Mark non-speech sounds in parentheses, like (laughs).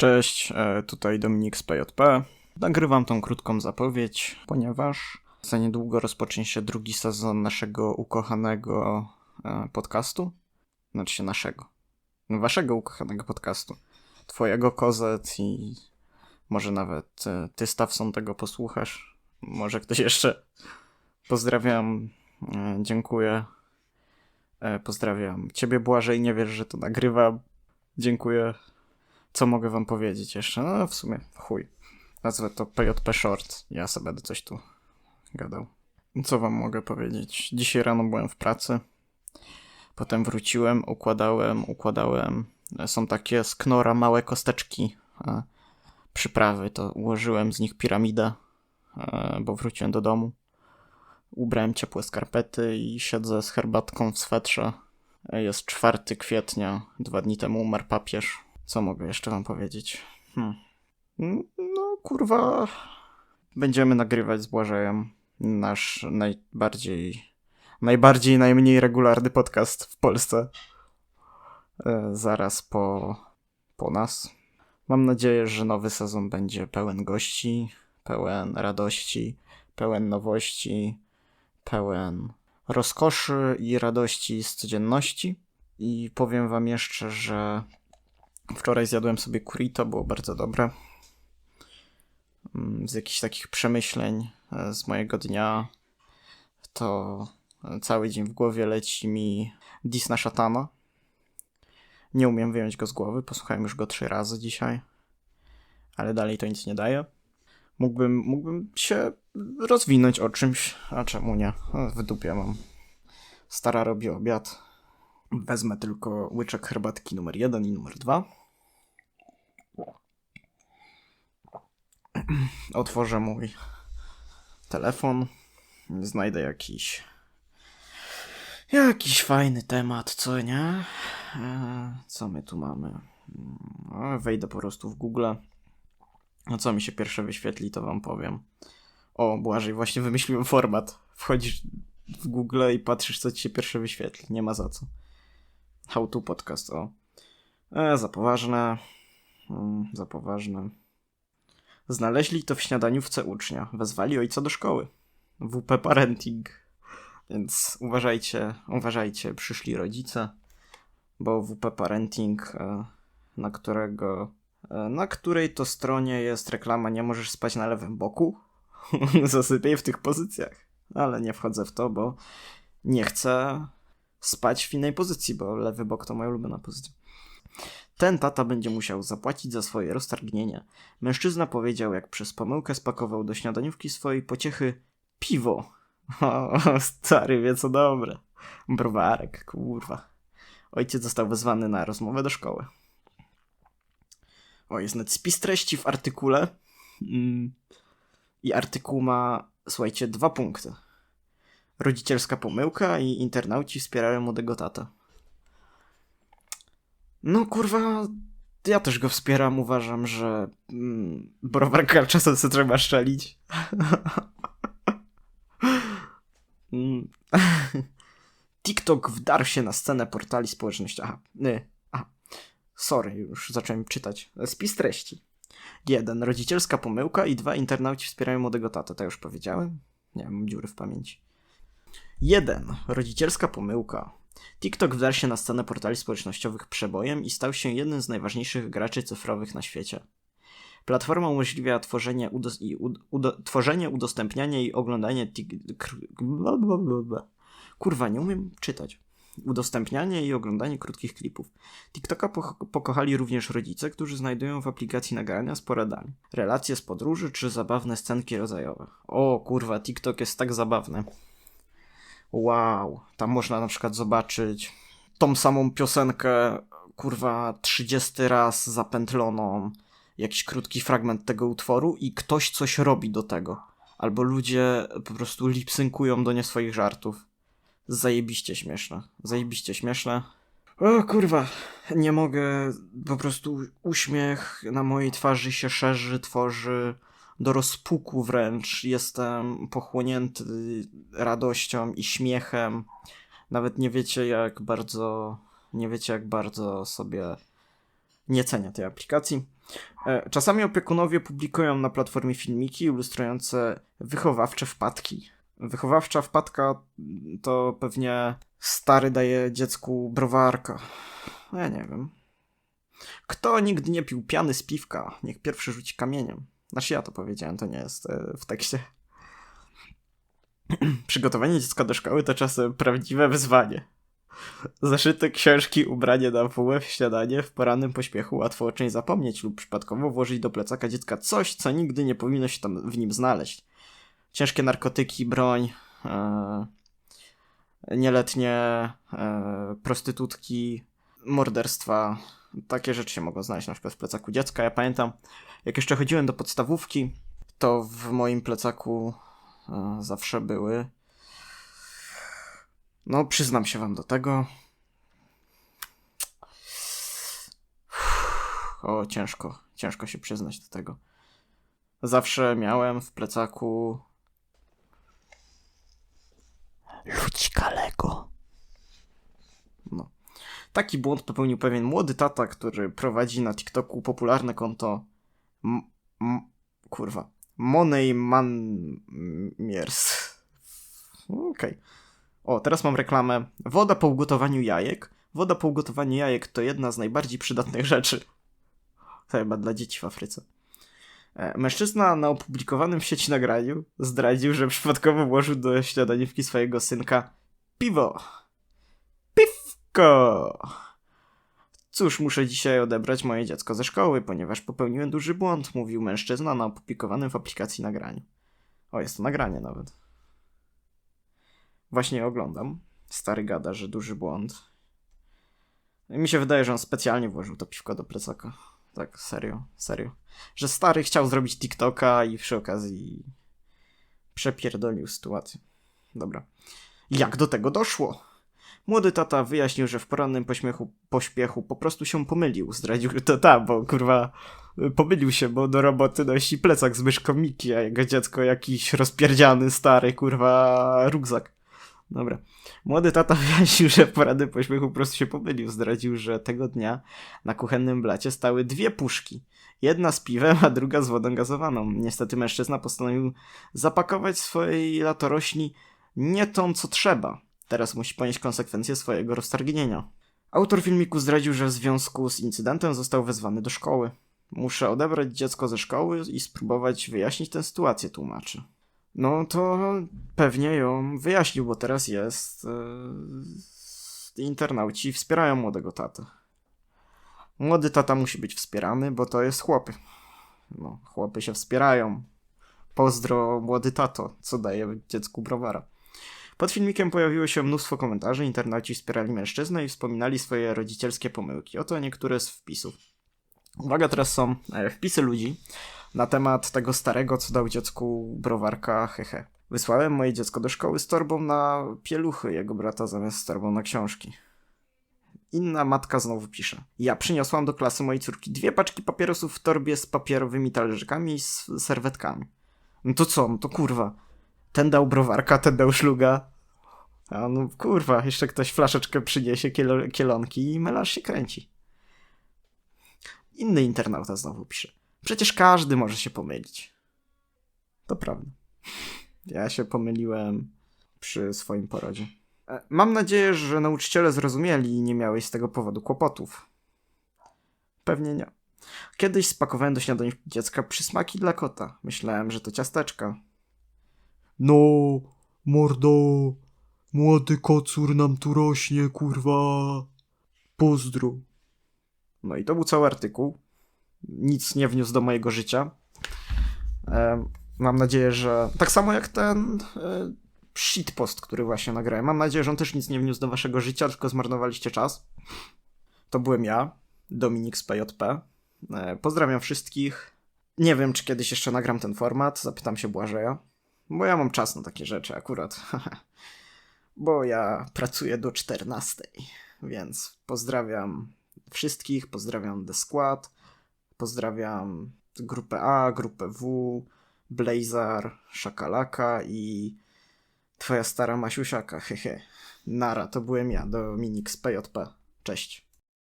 Cześć, e, tutaj Dominik z PJP. Nagrywam tą krótką zapowiedź, ponieważ za niedługo rozpocznie się drugi sezon naszego ukochanego e, podcastu. Znaczy naszego. Waszego ukochanego podcastu. Twojego kozet i może nawet e, ty, Stawson, tego posłuchasz. Może ktoś jeszcze. Pozdrawiam, dziękuję. Pozdrawiam ciebie, Błażej, nie wiesz, że to nagrywam. Dziękuję co mogę wam powiedzieć jeszcze? No w sumie chuj. Nazwę to PJP Short. Ja sobie będę coś tu gadał. Co wam mogę powiedzieć? Dzisiaj rano byłem w pracy. Potem wróciłem, układałem, układałem. Są takie z knora małe kosteczki przyprawy. To ułożyłem z nich piramidę, bo wróciłem do domu. Ubrałem ciepłe skarpety i siedzę z herbatką w swetrze. Jest 4 kwietnia. Dwa dni temu umarł papież. Co mogę jeszcze wam powiedzieć? Hmm. No, kurwa. Będziemy nagrywać z Błażejem nasz najbardziej, najbardziej, najmniej regularny podcast w Polsce. E, zaraz po, po nas. Mam nadzieję, że nowy sezon będzie pełen gości, pełen radości, pełen nowości, pełen rozkoszy i radości z codzienności. I powiem wam jeszcze, że Wczoraj zjadłem sobie kurito, było bardzo dobre. Mm, z jakichś takich przemyśleń e, z mojego dnia to cały dzień w głowie leci mi Disna Szatana. Nie umiem wyjąć go z głowy, posłuchałem już go trzy razy dzisiaj, ale dalej to nic nie daje. Mógłbym, mógłbym się rozwinąć o czymś, a czemu nie? W dupie mam. Stara robi obiad. Wezmę tylko łyczek herbatki numer jeden i numer dwa. Otworzę mój telefon, znajdę jakiś jakiś fajny temat, co nie? E, co my tu mamy? Wejdę po prostu w Google. No co mi się pierwsze wyświetli, to wam powiem. O, Błażej, właśnie wymyśliłem format. Wchodzisz w Google i patrzysz, co ci się pierwsze wyświetli. Nie ma za co. How to podcast, o. E, za poważne. Mm, za poważne. Znaleźli to w śniadaniówce ucznia. Wezwali ojca do szkoły. WP Parenting. Więc uważajcie, uważajcie, przyszli rodzice, bo WP Parenting, e, na którego, e, na której to stronie jest reklama nie możesz spać na lewym boku, (laughs) zasypiej w tych pozycjach. Ale nie wchodzę w to, bo nie chcę spać w innej pozycji, bo lewy bok to moja ulubiona pozycja. Ten tata będzie musiał zapłacić za swoje roztargnienie. Mężczyzna powiedział, jak przez pomyłkę spakował do śniadaniówki swojej pociechy piwo. (laughs) O, stary wie co dobre. Browarek, kurwa. Ojciec został wezwany na rozmowę do szkoły. O, jest nawet spis treści w artykule. Mm. I artykuł ma, słuchajcie, dwa punkty. Rodzicielska pomyłka i internauci wspierają młodego tata. No kurwa, ja też go wspieram. Uważam, że mm, browarka czasem sobie trzeba szczelić. (laughs) Mm. (laughs) TikTok wdarł się na scenę portali społecznościowych. Aha, nie. Aha. Sorry, już zacząłem czytać. Spis treści. Jeden, rodzicielska pomyłka i dwa, internauci wspierają młodego tatę. To już powiedziałem? Nie, mam dziury w pamięci. Jeden, rodzicielska pomyłka. TikTok wdarł się na scenę portali społecznościowych przebojem i stał się jednym z najważniejszych graczy cyfrowych na świecie. Platforma umożliwia tworzenie, udo- udo- tworzenie udostępnianie i oglądanie Kurwa, nie umiem czytać. Udostępnianie i oglądanie krótkich klipów. TikToka po- pokochali również rodzice, którzy znajdują w aplikacji nagrania z poradami. Relacje z podróży czy zabawne scenki rodzajowe. O kurwa, TikTok jest tak zabawny wow, tam można na przykład zobaczyć tą samą piosenkę, kurwa, 30 raz zapętloną, jakiś krótki fragment tego utworu i ktoś coś robi do tego. Albo ludzie po prostu lipsynkują do nie swoich żartów. Zajebiście śmieszne. Zajebiście śmieszne. O kurwa, nie mogę, po prostu uśmiech na mojej twarzy się szerzy, tworzy do rozpuku wręcz. Jestem pochłonięty radością i śmiechem. Nawet nie wiecie, jak bardzo. Nie wiecie, jak bardzo sobie nie cenię tej aplikacji. E, Czasami opiekunowie publikują na platformie filmiki ilustrujące wychowawcze wpadki. Wychowawcza wpadka to pewnie stary daje dziecku browarka. Ja nie wiem. Kto nigdy nie pił piany z piwka, niech pierwszy rzuci kamieniem. Znaczy ja to powiedziałem, to nie jest e, w tekście. (clears throat) Przygotowanie dziecka do szkoły to czasem prawdziwe wyzwanie. Zaszyte książki, ubranie na WF, śniadanie, w porannym pośpiechu łatwo o czymś zapomnieć lub przypadkowo włożyć do plecaka dziecka coś, co nigdy nie powinno się tam w nim znaleźć. Ciężkie narkotyki, broń, e, nieletnie e, prostytutki, morderstwa. Takie rzeczy się mogą znaleźć na przykład w plecaku dziecka. Ja pamiętam, jak jeszcze chodziłem do podstawówki, to w moim plecaku e, zawsze były. No, przyznam się wam do tego. O, ciężko, ciężko się przyznać do tego. Zawsze miałem w plecaku. Ludzika Lego. Taki błąd popełnił pewien młody tata, który prowadzi na TikToku popularne konto. M- m- kurwa. Money Manmiers. Okej. O, teraz mam reklamę. Woda po ugotowaniu jajek. Woda po ugotowaniu jajek to jedna z najbardziej przydatnych rzeczy. Chyba dla dzieci w Afryce. E, Mężczyzna na opublikowanym w sieci nagraniu zdradził, że przypadkowo włożył do śniadaniówki swojego synka piwo. Piwko! Cóż, muszę dzisiaj odebrać moje dziecko ze szkoły, ponieważ popełniłem duży błąd, mówił mężczyzna na opublikowanym w aplikacji nagraniu. O, jest to nagranie nawet. Właśnie oglądam. Stary gada, że duży błąd. Mi się wydaje, że on specjalnie włożył to piwko do plecaka. Tak, serio, serio. Że stary chciał zrobić TikToka i przy okazji przepierdolił sytuację. Dobra. Jak do tego doszło? Młody tata wyjaśnił, że w porannym pośmiechu, pośpiechu po prostu się pomylił. Zdradził, że to ta, bo kurwa pomylił się, bo do roboty nosi plecak z myszką Miki, a jego dziecko jakiś rozpierdziany, stary, kurwa, rugzak. Dobra. Młody tata (laughs) wyjaśnił, że w porannym pośmiechu po prostu się pomylił. Zdradził, że tego dnia na kuchennym blacie stały dwie puszki. Jedna z piwem, a druga z wodą gazowaną. Niestety mężczyzna postanowił zapakować swojej latorośli nie tą, co trzeba. Teraz musi ponieść konsekwencje swojego roztargnienia. Autor filmiku zdradził, że w związku z incydentem został wezwany do szkoły. Muszę odebrać dziecko ze szkoły i spróbować wyjaśnić tę sytuację, tłumaczy. No to pewnie ją wyjaśnił, bo teraz jest. Yy, internauci wspierają młodego tatę. Młody tata musi być wspierany, bo to jest chłopy. No, chłopy się wspierają. Pozdro, młody tato, co daje dziecku browara. Pod filmikiem pojawiło się mnóstwo komentarzy, internauci wspierali mężczyznę i wspominali swoje rodzicielskie pomyłki. Oto niektóre z wpisów. Uwaga, teraz są e, wpisy ludzi na temat tego starego, co dał dziecku browarka, hehe. Wysłałem moje dziecko do szkoły z torbą na pieluchy jego brata zamiast z torbą na książki. Inna matka znowu pisze. Ja przyniosłam do klasy mojej córki dwie paczki papierosów w torbie z papierowymi talerzykami i z serwetkami. No to co? No to kurwa. Ten dał browarka, ten dał szluga. A no kurwa, jeszcze ktoś flaszeczkę przyniesie, kielo, kielonki i melarz się kręci. Inny internauta znowu pisze. Przecież każdy może się pomylić. To prawda. Ja się pomyliłem przy swoim porodzie. E, Mam nadzieję, że nauczyciele zrozumieli i nie miałeś z tego powodu kłopotów. Pewnie nie. Kiedyś spakowałem do śniadania dziecka przysmaki dla kota. Myślałem, że to ciasteczka. No, mordo, młody kocur nam tu rośnie, kurwa. Pozdro. No i to był cały artykuł. Nic nie wniósł do mojego życia. E, mam nadzieję, że. Tak samo jak ten e, shitpost, który właśnie nagrałem. Mam nadzieję, że on też nic nie wniósł do waszego życia, tylko zmarnowaliście czas. To byłem ja, Dominik z PJP. E, pozdrawiam wszystkich. Nie wiem, czy kiedyś jeszcze nagram ten format. Zapytam się Błażeja. Bo ja mam czas na takie rzeczy akurat. (laughs) bo ja pracuję do 14. Więc pozdrawiam wszystkich, pozdrawiam The Skład, pozdrawiam grupę A, grupę W, Blazar, Szakalaka i twoja stara Masiusiaka, hehe. Nara, to byłem ja, Dominik z PJP. Cześć.